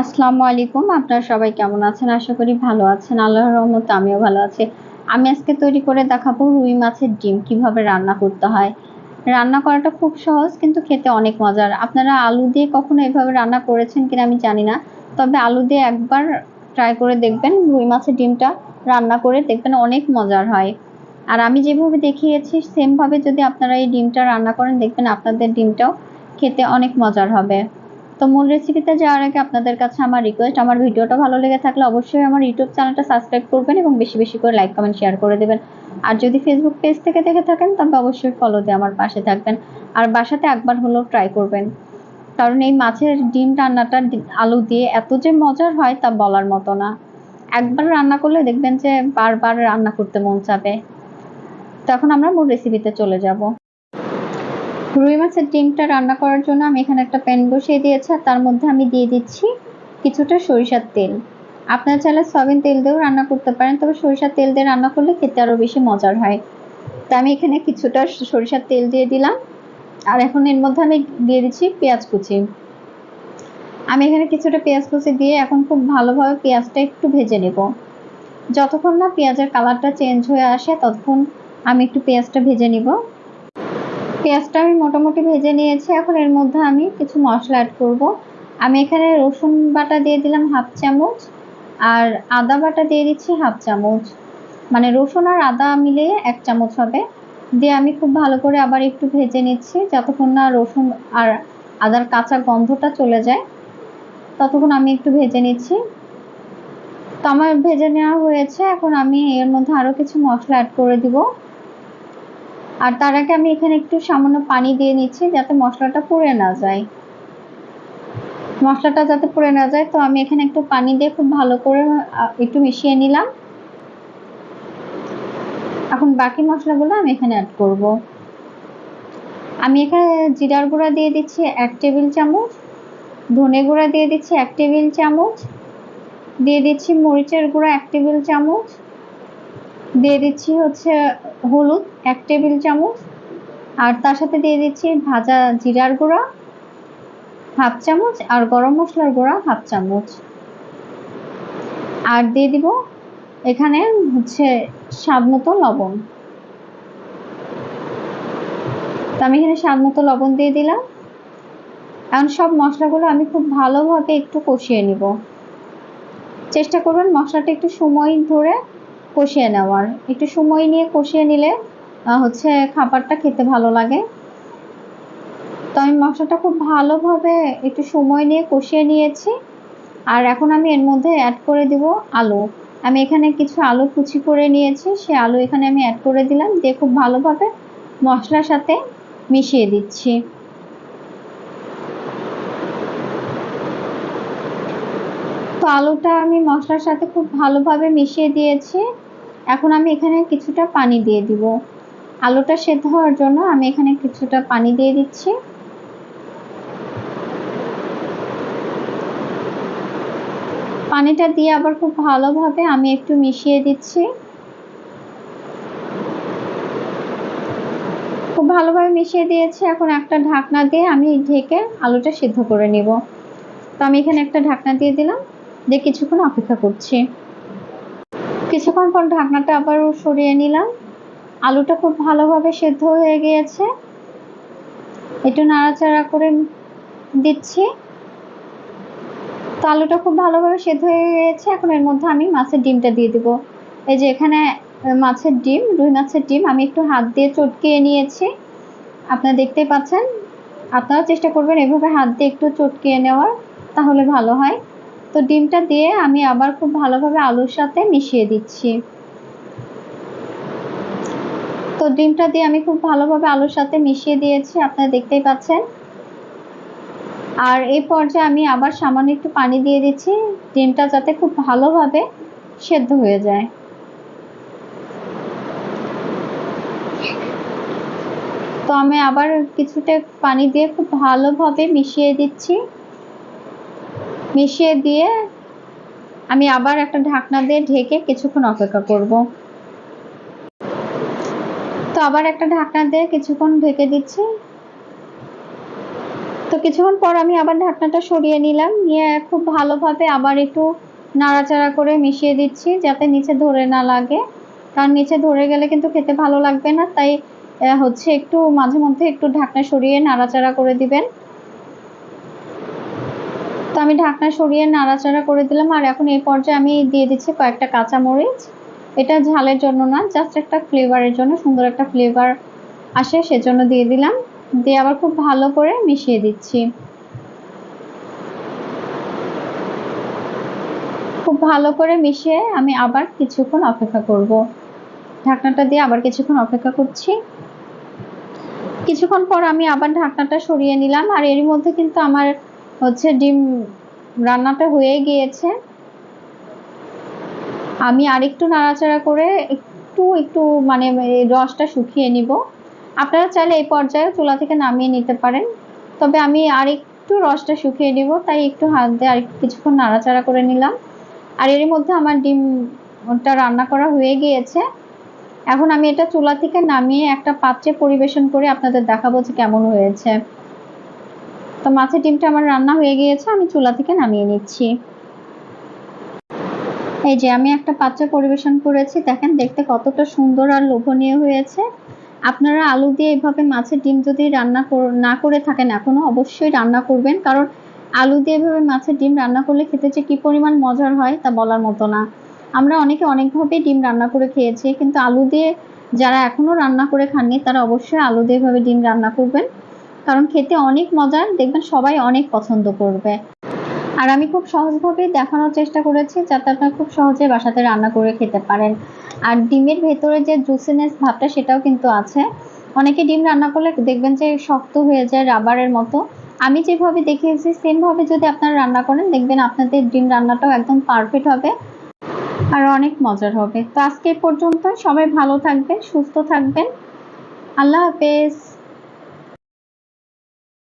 আসসালামু আলাইকুম। আপনারা সবাই কেমন আছেন? আশা করি ভালো আছেন। আল্লাহর রহমতে আমিও ভালো আছি। আমি আজকে তৈরি করে দেখাবো রুই মাছের ডিম, কীভাবে রান্না করতে হয়। রান্না করাটা খুব সহজ, কিন্তু খেতে অনেক মজার। আপনারা আলু দিয়ে কখনো এভাবে রান্না করেছেন কিনা আমি জানি না, তবে আলু দিয়ে একবার ট্রাই করে দেখবেন রুই মাছের ডিমটা রান্না করে দেখবেন অনেক মজার হয়। আর আমি যেভাবে দেখিয়েছি সেমভাবে যদি আপনারা এই ডিমটা রান্না করেন, দেখবেন আপনাদের ডিমটাও খেতে অনেক মজার হবে। তো মূল রেসিপিতে যাওয়ার আগে আপনাদের কাছে আমার রিকোয়েস্ট আমার ভিডিওটা ভালো লেগে থাকলে অবশ্যই আমার ইউটিউব চ্যানেলটা সাবস্ক্রাইব করবেন এবং বেশি বেশি করে লাইক কমেন্ট শেয়ার করে দেবেন। আর যদি ফেসবুক পেজ থেকে দেখে থাকেন তবে অবশ্যই ফলো দিয়ে আমার পাশে থাকবেন। আর বাসাতে একবার হলেও ট্রাই করবেন। কারণ এই মাছের ডিম রান্নাটা আলু দিয়ে এত যে মজার হয় তা বলার মতো না। একবার রান্না করলে দেখবেন যে বারবার রান্না করতে মন চাবে তো এখন আমরা মূল রেসিপিতে চলে যাব। রুই মাছের ডিমটা রান্না করার জন্য আমি এখানে একটা প্যান বসিয়ে দিয়েছি আর তার মধ্যে আমি দিয়ে দিচ্ছি কিছুটা সরিষার তেল। আপনার চাইলে সয়াবিন তেল দিয়েও রান্না করতে পারেন, তবে সরিষার তেল দিয়ে রান্না করলে খেতে আরও বেশি মজার হয়। তা আমি এখানে কিছুটা সরিষার তেল দিয়ে দিলাম। আর এখন এর মধ্যে আমি দিয়ে দিচ্ছি পেঁয়াজ কুচি। আমি এখানে কিছুটা পেঁয়াজ কুচি দিয়ে এখন খুব ভালোভাবে পেঁয়াজটা একটু ভেজে নেব। যতক্ষণ না পেঁয়াজের কালারটা চেঞ্জ হয়ে আসে, ততক্ষণ আমি একটু পেঁয়াজটা ভেজে নিব। পেঁয়াজটা আমি মোটামুটি ভেজে নিয়েছি। এখন এর মধ্যে আমি কিছু মশলা অ্যাড করব। আমি এখানে রসুন বাটা দিয়ে দিলাম হাফ চামচ আর আদা বাটা দিয়ে দিচ্ছি হাফ চামচ। মানে রসুন আর আদা মিলিয়ে এক চামচ হবে। দিয়ে আমি খুব ভালো করে আবার একটু ভেজে নিচ্ছি যতক্ষণ না রসুন আর আদার কাঁচা গন্ধটা চলে যায়, ততক্ষণ আমি একটু ভেজে নিচ্ছি। তো আমার ভেজে নেওয়া হয়েছে। এখন আমি এর মধ্যে আরও কিছু মশলা অ্যাড করে দিব। আর তার আগে আমি এখানে একটু সামান্য পানি দিয়ে নিচ্ছি যাতে মশলাটা পুড়ে না যায়। মশলাটা যাতে পুড়ে না যায়, তো আমি এখানে একটু পানি দিয়ে খুব ভালো করে একটু মিশিয়ে নিলাম। এখন বাকি মশলাগুলো আমি এখানে অ্যাড করব। আমি এখানে জিরার গুঁড়া দিয়ে দিচ্ছি এক টেবিল চামচ, ধনে গুঁড়া দিয়ে দিচ্ছি এক টেবিল চামচ, দিয়ে দিচ্ছি মরিচের গুঁড়া এক টেবিল চামচ দিয়ে দিচ্ছি হচ্ছে হলুদ, এক টেবিল চামচ। আর তার সাথে দিয়ে দিচ্ছি ভাজা জিরার গুঁড়া, হাফ চামচ, আর গরম মশলার গুঁড়া, হাফ চামচ। আর দিয়ে দিব এখানে হচ্ছে স্বাদ মতো লবণ। তো আমি এখানে স্বাদ মতো লবণ দিয়ে দিলাম। এখন সব মশলাগুলো আমি খুব ভালোভাবে একটু কষিয়ে নিব। চেষ্টা করবেন মশলাটা একটু সময় ধরে কষিয়ে নেওয়ার। একটু সময় নিয়ে কষিয়ে নিলে হচ্ছে খাবারটা খেতে ভালো লাগে। তো আমি মশলাটা খুব ভালোভাবে একটু সময় নিয়ে কষিয়ে নিয়েছি। আর এখন আমি এর মধ্যে অ্যাড করে দিব আলু। আমি এখানে কিছু আলু কুচি করে নিয়েছি। সে আলু এখানে আমি অ্যাড করে দিলাম। দিয়ে খুব ভালোভাবে মশলার সাথে মিশিয়ে দিচ্ছি। তো আলুটা আমি মশলার সাথে খুব ভালোভাবে মিশিয়ে দিয়েছি। এখন আমি এখানে কিছুটা পানি দিয়ে দিব। আলুটা সেদ্ধ হওয়ার জন্য আমি এখানে কিছুটা পানি দিয়ে দিচ্ছি। পানিটা দিয়ে আবার খুব ভালোভাবে আমি একটু মিশিয়ে দিচ্ছি। খুব ভালোভাবে মিশিয়ে দিয়েছি। এখন একটা ঢাকনা দিয়ে আমি ঢেকে আলুটা সিদ্ধ করে নিব। তো আমি এখানে একটা ঢাকনা দিয়ে দিলাম। দিয়ে কিছুক্ষণ অপেক্ষা করছি। কিছুক্ষণ পর ঢাকনাটা আবার সরিয়ে নিলাম। আলুটা খুব ভালোভাবে সেদ্ধ হয়ে গিয়েছে। একটু নাড়াচাড়া করে দিচ্ছি। তো আলুটা খুব ভালোভাবে সেদ্ধ হয়ে গিয়েছে। এখন এর মধ্যে আমি মাছের ডিমটা দিয়ে দিব। এই যে এখানে মাছের ডিম, রুই মাছের ডিম, আমি একটু হাত দিয়ে চটকিয়ে নিয়েছি। আপনারা দেখতেই পাচ্ছেন। আপনারাও চেষ্টা করবেন এভাবে হাত দিয়ে একটু চটকিয়ে নেওয়ার, তাহলে ভালো হয়। তো ডিমটা দিয়ে আমি আবার খুব ভালোভাবে আলুর সাথে মিশিয়ে দিচ্ছি। তো ডিমটা দিয়ে আমি খুব ভালোভাবে আলুর সাথে মিশিয়ে দিয়েছি, আপনারা দেখতেই পাচ্ছেন। আর এই পর্যায়ে আমি আবার সামান্য একটু পানি দিয়ে দিচ্ছি, ডিমটা যাতে খুব ভালোভাবে সেদ্ধ হয়ে যায়। তো আমি আবার কিছুটা পানি দিয়ে খুব ভালোভাবে মিশিয়ে দিচ্ছি। মিশিয়ে দিয়ে আমি আবার একটা ঢাকনা দিয়ে ঢেকে কিছুক্ষণ অপেক্ষা করব। তো আবার একটা ঢাকনা দিয়ে কিছুক্ষণ ঢেকে দিচ্ছি। তো কিছুক্ষণ পর আমি আবার ঢাকনাটা সরিয়ে নিলাম, নিয়ে খুব ভালোভাবে আবার একটু নাড়াচাড়া করে মিশিয়ে দিচ্ছি যাতে নিচে ধরে না লাগে। কারণ নিচে ধরে গেলে কিন্তু খেতে ভালো লাগবে না, তাই হচ্ছে একটু মাঝে মধ্যে একটু ঢাকনা সরিয়ে নাড়াচাড়া করে দিবেন। তো আমি ঢাকনা সরিয়ে নাড়াচাড়া করে দিলাম, আর এখন এই পর্যায়ে আমি দিয়ে দিচ্ছি কয়েকটা কাঁচামরিচ। এটা ঝালের জন্য না জাস্ট একটা ফ্লেভারের জন্য, সুন্দর একটা ফ্লেভার আসে, সেজন্য দিয়ে দিলাম। দিয়ে আবার খুব ভালো করে মিশিয়ে দিচ্ছি। খুব ভালো করে মিশিয়ে আমি আবার কিছুক্ষণ অপেক্ষা করব। ঢাকনাটা দিয়ে আবার কিছুক্ষণ অপেক্ষা করছি। কিছুক্ষণ পর আমি আবার ঢাকনাটা সরিয়ে নিলাম, আর এর মধ্যে কিন্তু আমার হচ্ছে ডিম রান্নাটা হয়ে গিয়েছে। আমি আরেকটু নাড়াচাড়া করে একটু একটু মানে রসটা শুকিয়ে নিব। আপনারা চাইলে এই পর্যায়ে চুলা থেকে নামিয়ে নিতে পারেন। তবে আমি আরেকটু রসটা শুকিয়ে নিব, তাই একটু হাত দিয়ে আরেকটু কিছুক্ষণ নাড়াচাড়া করে নিলাম। আর এর মধ্যে আমার ডিমটা রান্না করা হয়ে গিয়েছে। এখন আমি এটা চুলা থেকে নামিয়ে একটা পাত্রে পরিবেশন করে আপনাদের দেখাবো যে কেমন হয়েছে। তো মাছের ডিমটা আমার রান্না হয়ে গিয়েছে, আমি চুলা থেকে নামিয়ে নিচ্ছি। এই যে আমি একটা পাত্রে পরিবেশন করেছি, দেখেন দেখতে কতটা সুন্দর আর লোভনীয় হয়েছে। আপনারা আলু দিয়ে এভাবে মাছের ডিম যদি রান্না না করে থাকেন এখনও, অবশ্যই রান্না করবেন, কারণ আলু দিয়ে এভাবে মাছের ডিম রান্না করলে খেতে যে কি পরিমাণ মজার হয় তা বলার মতো না। আমরা অনেকে অনেকভাবেই ডিম রান্না করে খেয়েছি, কিন্তু আলু দিয়ে যারা এখনও রান্না করে খাননি, তারা অবশ্যই আলু দিয়ে এভাবে ডিম রান্না করবেন। কারণ খেতে অনেক মজার দেখবেন সবাই অনেক পছন্দ করবে। আর আমি খুব সহজভাবে দেখানোর চেষ্টা করেছি যাতে আপনারা খুব সহজে বাসাতে রান্না করে খেতে পারেন। আর ডিমের ভেতরে যে জুসিনেস ভাবটা সেটাও কিন্তু আছে। অনেকে ডিম রান্না করলে দেখবেন যে শক্ত হয়ে যায় রাবারের মতো। আমি যেভাবে দেখিয়েছি, সেমভাবে যদি আপনারা রান্না করেন, দেখবেন আপনাদের ডিম রান্নাটাও একদম পারফেক্ট হবে আর অনেক মজার হবে। তো আজকে পর্যন্ত সবাই ভালো থাকবেন, সুস্থ থাকবেন। আল্লাহ হাফেজ।